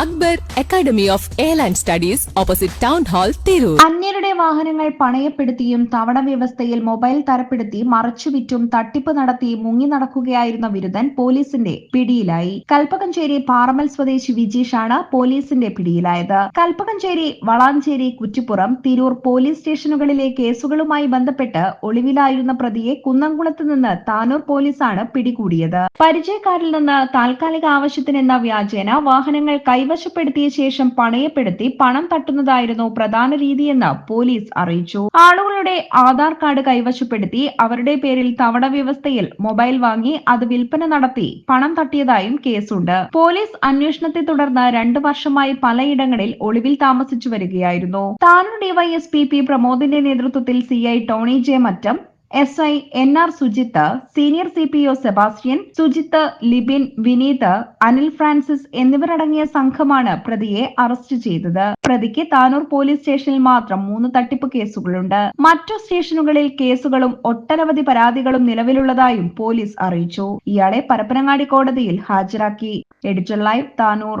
Akbar academy of airline studies opposite town hall Tirur. വാഹനങ്ങൾ പണയപ്പെടുത്തിയും തവണ വ്യവസ്ഥയിൽ മൊബൈൽ തരപ്പെടുത്തി മറച്ചുവിറ്റും തട്ടിപ്പ് നടത്തി മുങ്ങി നടക്കുകയായിരുന്ന വിരുദ്ധൻ പോലീസിന്റെ പിടിയിലായി. കൽപ്പകഞ്ചേരി പാറമൽ സ്വദേശി വിജീഷാണ് പോലീസിന്റെ പിടിയിലായത്. കൽപ്പകഞ്ചേരി വളാഞ്ചേരി കുറ്റിപ്പുറം തിരൂർ പോലീസ് സ്റ്റേഷനുകളിലെ കേസുകളുമായി ബന്ധപ്പെട്ട് ഒളിവിലായിരുന്ന പ്രതിയെ കുന്നംകുളത്ത് നിന്ന് താനൂർ പോലീസാണ് പിടികൂടിയത്. പരിചയക്കാരിൽ നിന്ന് താൽക്കാലിക ആവശ്യത്തിനെന്ന വ്യാജേന വാഹനങ്ങൾ കൈവശപ്പെടുത്തിയ ശേഷം പണയപ്പെടുത്തി പണം തട്ടുന്നതായിരുന്നു പ്രധാന രീതിയെന്ന് പോലീസ് അറിയിച്ചു. ആളുകളുടെ ആധാർ കാർഡ് കൈവശപ്പെടുത്തി അവരുടെ പേരിൽ തവണ വ്യവസ്ഥയിൽ മൊബൈൽ വാങ്ങി അത് വിൽപ്പന നടത്തി പണം തട്ടിയതായും കേസുണ്ട്. പോലീസ് അന്വേഷണത്തെ തുടർന്ന് രണ്ടു വർഷമായി പലയിടങ്ങളിൽ ഒളിവിൽ താമസിച്ചു വരികയായിരുന്നു. താനൂർ ഡിവൈഎസ്പി പി പ്രമോദിന്റെ നേതൃത്വത്തിൽ CI Tony J Mattam S I N R Sujith senior C P O Sebastian Sujith Libin Vineeth Anil Francis എന്നിവരടങ്ങിയ സംഘമാണ് പ്രതിയെ അറസ്റ്റ് ചെയ്തത്. പ്രതിക്ക് താനൂർ പോലീസ് സ്റ്റേഷനിൽ മാത്രം മൂന്ന് തട്ടിപ്പ് കേസുകളുണ്ട്. മറ്റു സ്റ്റേഷനുകളിൽ കേസുകളും ഒട്ടനവധി പരാതികളും നിലവിലുള്ളതായും പോലീസ് അറിയിച്ചു. ഇയാളെ പരപ്പനങ്ങാടി കോടതിയിൽ ഹാജരാക്കി. Editor live Tanur.